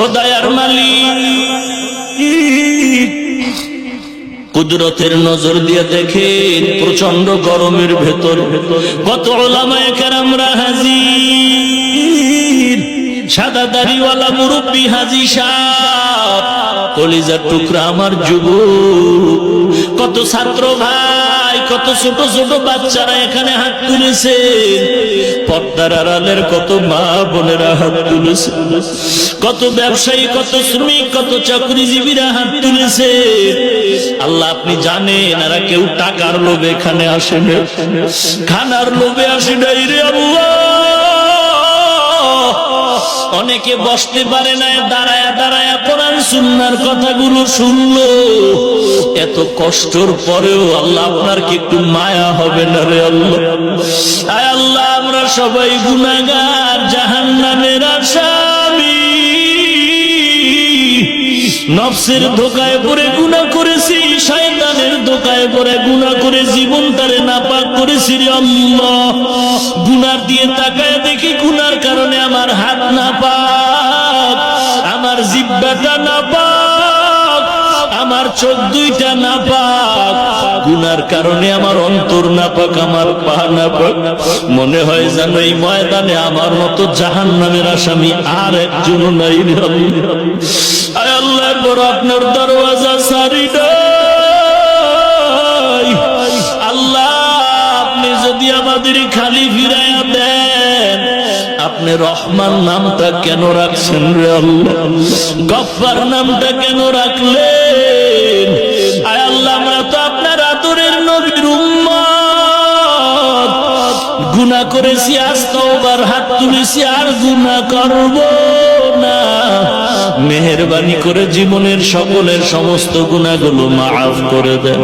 ও দয়ার মালিক। কুদরতের নজর দিয়ে দেখেন প্রচণ্ড গরমের ভেতর। কত ওলামায়ে কেরামরা হাজির। সাদা দাড়িওয়ালা মুরব্বী হাজি সাহ কলিজার টুকরা আমার যুব কত ছাত্র ভাই। কত ছোট ছোট বাচ্চারা এখানে হাত তুলেছে। পর্দার আড়ালের কত মা বোনেরা হাত তুলেছে। কত ব্যবসায়ী, কত শ্রমিক, কত চাকরিজীবীরা হাত তুলেছে। আল্লাহ, আপনি জানেন, এরা কেউ টাকার লোভে এখানে আসেন খানার লোভে আসে ডাইরে আল্লাহ অনেকে বসতে পারে না, দাঁড়ায়া দাঁড়ায়া কোরআন সুন্নার কথাগুলো শুনলো। এত কষ্টর পরেও আল্লাহ আপনার কি একটু মায়া হবে না রে আল্লাহ? আল্লাহ, আমরা সবাই গুনাগার জাহান নামের আসামি। নফসের ধোকায় পড়ে গুণা করেছি, শয়তানের ধোকায় পড়ে গুণা করে জীবন তারে নাপাক করেছি রে আল্লাহ। দিয়ে তাকায় দেখি গুনার কারণে আমার হাত না পাক, আমার জিব্বাটা না পাক, আমার চোখ দুইটা না পাক। গুনার কারণে আমার অন্তর না পাক, আমার পা না পাক। মনে হয় যেন এই ময়দানে আমার মতো জাহান নামের আসামি আর একজন নাই আল্লাহ। বড় আপনার দরওয়াজা সারি আল্লাহ, আপনি যদি আমাদের খালি ফিরাইয়া দেন আপনি রহমান নামটা কেন রাখছেন রে আল্লাহ? গফার নামটা কেন রাখলে আয় আল্লাহ, আমরা তো আপনার আতরের নবীর উম্মত। গুনাহ করেছি, আজ তওবার হাত তুলেছি, আর গুনাহ করব। মেহেরবানি করে জীবনের সকলের সমস্ত গুণাগুলো মাফ করে দেন।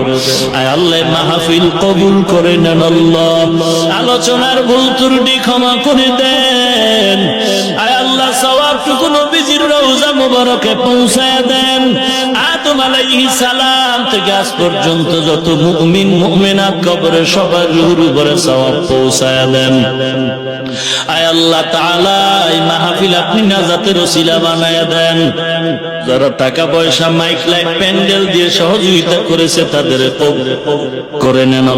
আল্লাহ, মাহফিল কবুল করে নেন আল্লাহ। আলোচনার ভুল ত্রুটি ক্ষমা করে দেন। আয় আল্লাহ, সওয়াবটুকু নবীজির রওজা মুবারকে পৌঁছায় দেন। প্যান্ডেল দিয়ে সহযোগিতা করেছে, তাদের করে নেন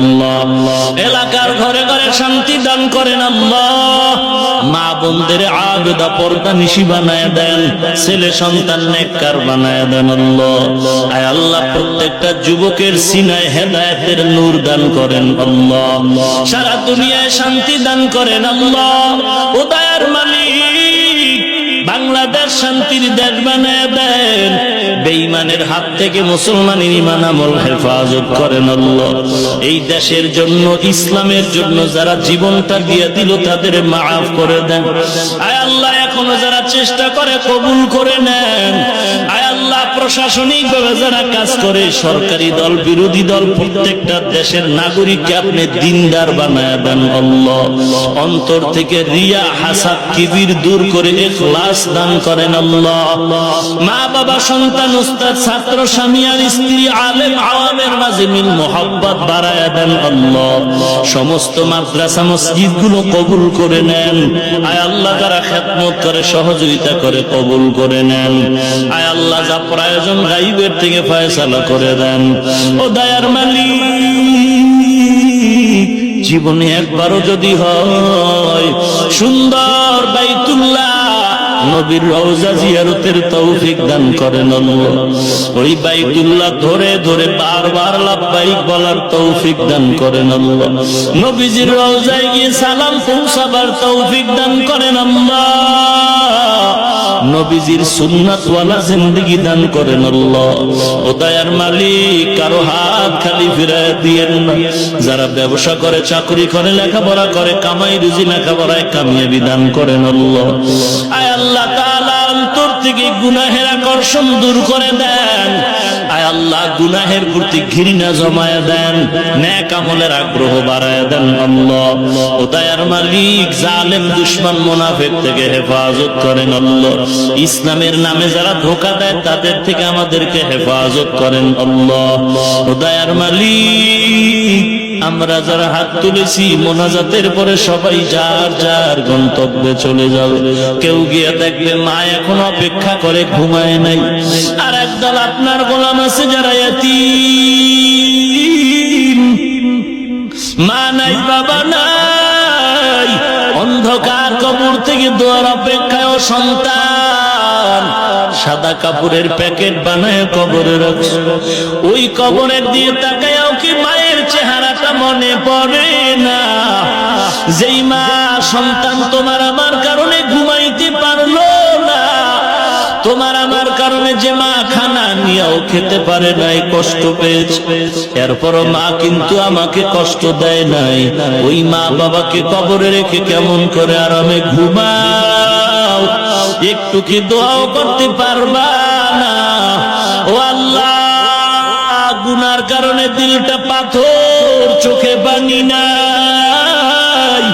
এলাকার ঘরে ঘরে শান্তি দান করেন মা বোনদের আবেদা পর্দা নিশি বানায় দেন। ছেলে সন্তান নেককার বানায় দেন আয় আল্লাহ, প্রত্যেকটা যুবকের সিনায় নূর দান করেন আল্লাহ। সারা দুনিয়ায় শান্তি দান করেন আল্লাহ। মালিক, বাংলাদেশ শান্তির দেশ বানায় দেন। হাত থেকে মুসলমানের ইমান আমল হেফাজত করেন আল্লাহ। এই দেশের জন্য, ইসলামের জন্য যারা জীবনটা দিয়ে দিল, তাদের মাফ করে দেন। আয় আল্লাহ, এখনও যারা চেষ্টা করে কবুল করে নেন। আয় আল্লাহ প্রশাসনিক ভাবে যারা কাজ করে, সরকারি দল, বিরোধী দল, প্রত্যেকটা দেশের নাগরিককে আপনি দিনদার বানায় দেন আল্লাহ। অন্তর থেকে রিয়া, হাসাদ, কিবির দূর করে এখলাস দান করেন আল্লাহ। মা বাবা, সন্তান, উস্তাদ, ছাত্র, স্বামী আর স্ত্রী, আলেম, আওয়ামের মাঝে মিল, মোহাব্বত বাড়ায় দেন আল্লাহ। সমস্ত মাদ্রাসা মসজিদগুলো কবুল করে নেন। আয় আল্লাহ যারা খেদমত করে, সহযোগিতা করে কবুল করে নেন। আয় আল্লাহ যা প্রয়োজন গাইবের থেকে ফয়সালা করে দেন। ও দয়ার মালিক, জীবনে একবারও যদি হয়, সুন্দর বাইতুল্লাহ নবীর রওজা জিয়ারতের তৌফিক দান করেন ওই বাইতুল্লাহ ধরে ধরে বারবার লাভবাইক বলার তৌফিক দান করেন আল্লাহ। নবীজির রওজায় গিয়ে সালাম পৌঁছাবার তৌফিক দান করেন আল্লাহ। নবীজির সুন্নাতওয়ালা জিন্দেগি দান করেন আল্লাহ। ও দয়ার মালিক, কারও হাত খালি ফিরায় দিয়েন না। যারা ব্যবসা করে, চাকরি করে, লেখাপড়া করে, কামাই রুজি, লেখাপড়ায় কামিয়াবি দান করেন আল্লাহ। আয় আল্লাহ তাআলা, অন্তর থেকে গুনাহের আকর্ষণ দূর করে দেন। আল্লাহ গুনাহের প্রতি ঘৃণা জমায় দেন ন্যাক আমলের আগ্রহ বাড়ায় দেন আল্লাহ। ও দয়ার মালিক জালেম দুশ্মন মোনাফের থেকে হেফাজত করেন আল্লাহ। ইসলামের নামে যারা ধোকা দেয়, তাদের থেকে আমাদেরকে হেফাজত করেন আল্লাহ। ও দয়ার মালিক আমরা যারা হাত তুলেছি, মোনাজাতের পরে সবাই যার যার গন্তব্যে চলে যাবে। কেউ গিয়ে দেখবে মা এখন অপেক্ষা করে, ঘুমায় নাই। আর একদল আপনার গোলাম আছে যারা এতিম। মা নাই, বাবা নাই। অন্ধকার কবর থেকে দোয়ার অপেক্ষায় সন্তান। সাদা কাপড়ের প্যাকেট বানায় কবরে রাখছে। ওই কবরের দিয়ে তাকায়াও কি চেহারাটা মনে পড়ে না। যেই মা সন্তান তোমার আমার কারণে ঘুমাইতে পারল না, তোমার আমার কারণে যে মা খানা নিয়েও খেতে পারে নাই, কষ্ট পেয়েছে। এরপরও মা কিন্তু আমাকে কষ্ট দেয় নাই। ওই মা বাবাকে কবরে রেখে কেমন করে আরামে ঘুমাও? একটু কি দোয়াও করতে পারবা না? ও আল্লাহ, গুনার কারণে দিলটা পাথর চোখে পানি নাই।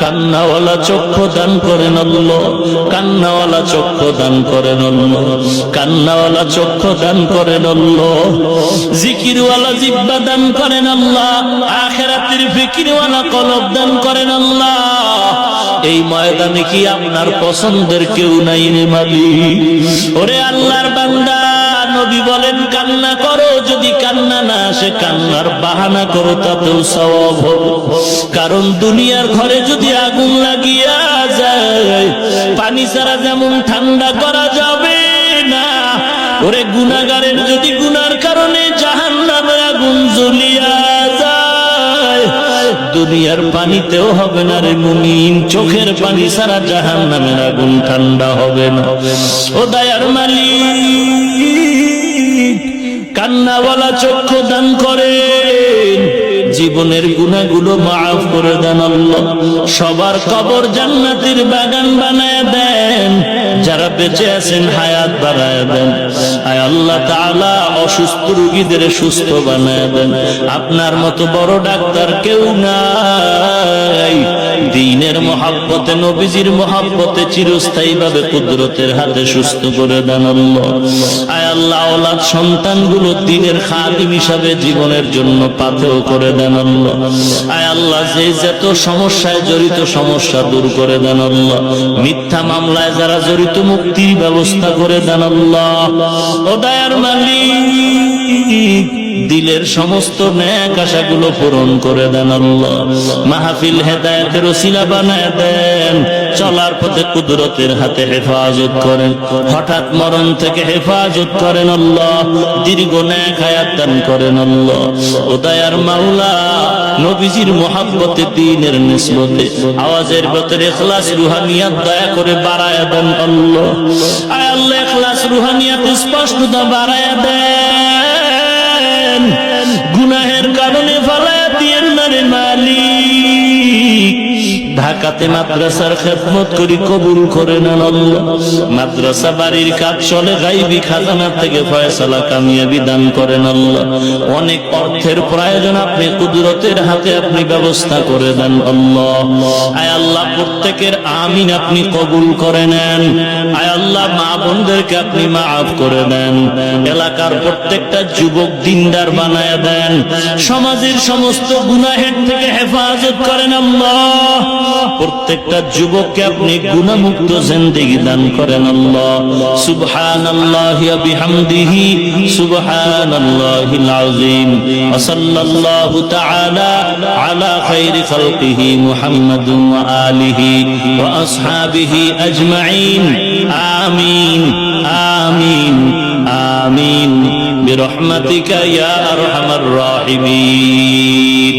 কান্নাওয়ালা চক্ষু দান করেন আল্লাহ, কান্নাওয়ালা চক্ষু দান করেন আল্লাহ, কান্নাওয়ালা চক্ষু দান করেন আল্লাহ। জিকিরওয়ালা জিব্বা দান করেন আল্লাহ, আখেরাতের ফিকিরওয়ালা কলব দান করেন আল্লাহ। এই ময়দানে কি আপনার পছন্দের কেউ নাই রে মালিক? ওরে আল্লাহর বান্দা নবী বলেন, কান্না করো, যদি কান্না না আসে, কান্নার বাহানা করো, তাতেও সওয়াব কারণ দুনিয়ার ঘরে যদি আগুন লাগিয়া যায়, পানি ছাড়া যেমন ঠান্ডা করা যাবে না, ওরে গুনাগারের যদি গুনার কারণে জাহান নামের আগুন জ্বলিয়া যায়, দুনিয়ার পানিতেও হবে না রে মুমিন, চোখের পানি ছাড়া জাহান নামের আগুন ঠান্ডা হবে না। ও দয়ার মালিক কান্নাওয়ালা চক্ষু দান করেন। জীবনের গুণাগুলো মাফ করে দেন আল্লাহ। সবার কবর জান্নাতের বাগান বানায় দেন। যারা বেঁচে আছেন হায়াত বানায় দেন। আয় আল্লাহ তাআলা অসুস্থ রোগীদের সুস্থ বানায় দেন। আপনার মতো বড় ডাক্তার কেউ নাই দিনের মহাব্বতে, নবীজির মহাব্বতে চিরস্থায়ী ভাবে কুদরতের হাতে সুস্থ করে দেন আয় আল্লাহ, ওলাদ সন্তানগুলো দিনের খাদিম হিসাবে জীবনের জন্য পাথেও করে দেন আয় আল্লাহ, যে যত সমস্যায় জড়িত সমস্যা দূর করে দেন মিথ্যা মামলায় যারা জড়িত মুক্তির ব্যবস্থা করে দেন ও দয়ার মালিক দিলের সমস্ত ন্যাক আশাগুলো পূরণ করে দেন আল্লাহ। মাহফিল হেদায়েতের ওসিলা বানায় দেন। চলার পথে কুদরতের হাতে হেফাজত করেন। হঠাৎ মরণ থেকে হেফাজত করেন আল্লাহ। দীর্ঘ ন্যাক হায়াত দান করেন আল্লাহ। ও দয়ার মাওলা নবীজির মহাব্বতে, দিনের নিসবতে, আওয়াজের ভেতরে ইখলাস রুহানিয়াত দয়া করে বাড়ায় দেন আল্লাহ। আয় আল্লাহ ইখলাস রুহানিয়াত স্পষ্টতা বাড়ায় দেন। ঢাকাতে মাদ্রাসার খেদমত করি কবুল করে নেন মাদ্রাসা বাড়ির কাজ চলে, গাইবি খাজানা থেকে ফয়সালা কামিয়াবি দান করেন আল্লাহ। অনেক অর্থের প্রয়োজন আপনি কুদরতের হাতে আপনি ব্যবস্থা করে দেন আয় আল্লাহ, প্রত্যেকের আমিন আপনি কবুল করে নেন। আয় আল্লাহ, মা বোনদেরকে আপনি মাফ করে দেন। এলাকার প্রত্যেকটা যুবক দিনদার বানায় দেন। সমাজের সমস্ত গুনাহের থেকে হেফাজত করেন আল্লাহ। প্রত্যেকটা যুবককে আপনি গুণামুক্ত জিন্দেগি দান করেন আল্লাহ সুবহানাল্লাহি ওয়া বিহামদিহি সুবহানাল্লাহিল আযীম ওয়া সাল্লাল্লাহু তাআলা আলা খাইরি খালকিহি মুহাম্মাদিন ওয়া আলিহি ওয়া আসহাবিহি আজমাইন আমিন আমিন আমিন برحمتك يا أرحم الراحمين